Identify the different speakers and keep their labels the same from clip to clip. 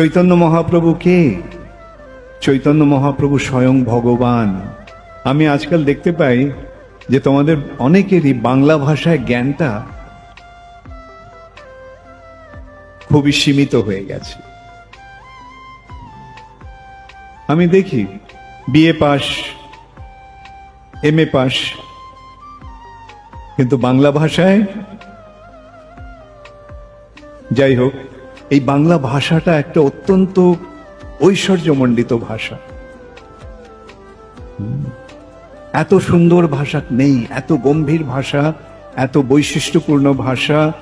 Speaker 1: চৈতন্য মহাপ্রভু কে? চৈতন্য মহাপ্রভু স্বয়ং ভগবান। আমি আজকাল দেখতে পাই যে তোমাদের অনেকেরই বাংলা ভাষায় জ্ঞানটা খুবই সীমিত হয়ে গেছে। আমি দেখি BA pass M A pass, কিন্তু বাংলা ভাষায়? যাই হোক এই বাংলা ভাষাটা একটা অত্যন্ত ঐশ্বর্যমণ্ডিত ভাষা। এত সুন্দর ভাষা নেই, এত গম্ভীর ভাষা, এত বৈশিষ্ট্যপূর্ণ ভাষা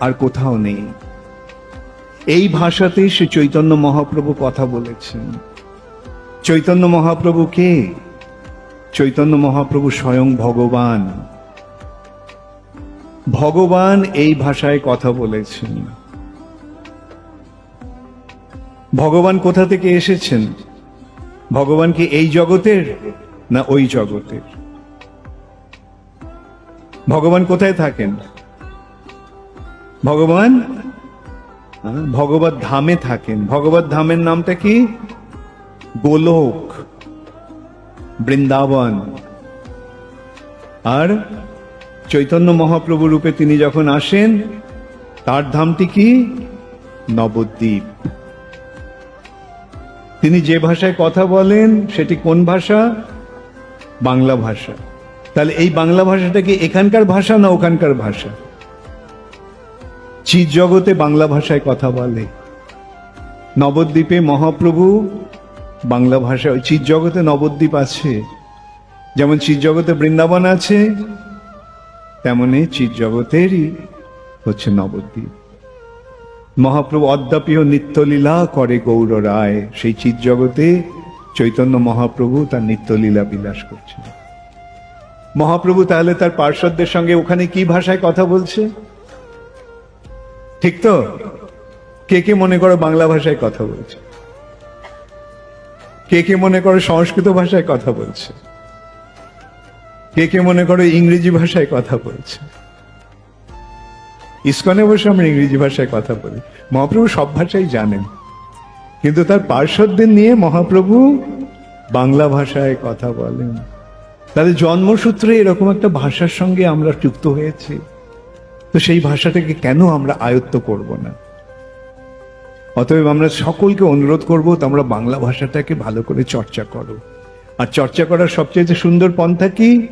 Speaker 1: আর কোথাও নেই। এই ভাষাতেই সে চৈতন্য মহাপ্রভু কথা বলেছেন। চৈতন্য মহাপ্রভু কে? চৈতন্য মহাপ্রভু স্বয়ং ভগবান। ভগবান এই ভাষায় কথা বলেছেন। ভগবান কোথা থেকে এসেছেন? ভগবান কি এই জগতের না ওই জগতের? ভগবান কোথায় থাকেন? ভগবান? ভগবত ধামে থাকেন। ভগবত ধামের নামটা কি? গোলক, বৃন্দাবন। আর চৈতন্য মহাপ্রভু রূপে তিনি যখন আসেন, তার ধামটি কি? নবদ্বীপ। তিনি যে ভাষায় কথা বলেন, সেটি কোন ভাষা? বাংলা ভাষা। তাহলে এই বাংলা ভাষাটা কি এখানকার ভাষা না ওখানকার ভাষা? চিৎ জগতে বাংলা ভাষায় কথা বলে। নবদ্বীপে মহাপ্রভু, বাংলা ভাষা চিৎ জগতে নবদ্বীপ আছে। যেমন চিৎ জগতে বৃন্দাবন আছে, তেমনি চিৎ জগতেরই হচ্ছে নবদ্বীপ। মহাপ্রভু অদ্যাপিও নিত্যলীলা করে গৌর রায়। সেই চিৎ জগতে চৈতন্য মহাপ্রভু তার নিত্যলীলা বিলাস করছেন। মহাপ্রভু তাহলে তার পার্শ্বদের সঙ্গে ওখানে কি ভাষায় কথা বলছে? ঠিক তো? কে কে মনে করো বাংলা ভাষায় কথা বলছে? কে কে মনে করো সংস্কৃত ভাষায় কথা বলছে? কে কে মনে করো ইংরেজি ভাষায় কথা বলছে? ইস্কনে বসে আমরা ইংরেজি ভাষায় কথা বলি। মহাপ্রভু সব ভাষাই জানেন। কিন্তু তার পার্শ্বদের নিয়ে মহাপ্রভু বাংলা ভাষায় কথা বলেন। তাদের জন্মসূত্রে এরকম একটা ভাষার সঙ্গে আমরা যুক্ত হয়েছি। তো সেই ভাষাটাকে কেন আমরা আয়ত্ত করব না? অতএব আমরা সকলকে অনুরোধ করব, তোমরা বাংলা ভাষাটাকে ভালো করে চর্চা করো। আর চর্চা করার সবচেয়ে সুন্দর পন্থা কি?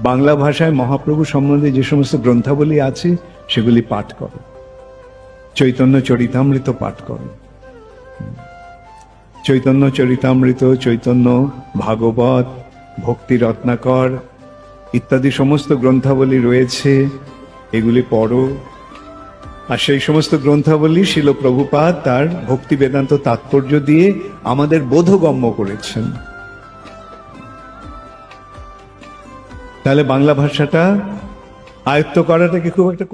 Speaker 1: বাংলা ভাষায় মহাপ্রভু সম্বন্ধে যে সমস্ত গ্রন্থাবলী আছে, সেগুলি পাঠ করো। চৈতন্য চরিতামৃত পাঠ করো। চৈতন্য চরিতামৃত, চৈতন্য, ভাগবত, ভক্তি রত্নাকর ইত্যাদি সমস্ত গ্রন্থাবলী রয়েছে, এগুলি পড়ো। আর সেই সমস্ত গ্রন্থাবলী শিল প্রভুপাদ তার ভক্তি বেদান্ত তাৎপর্য দিয়ে আমাদের বোধগম্য করেছেন। তাহলে বাংলা ভাষাটা আয়ত্ত করাটা কি খুব একটা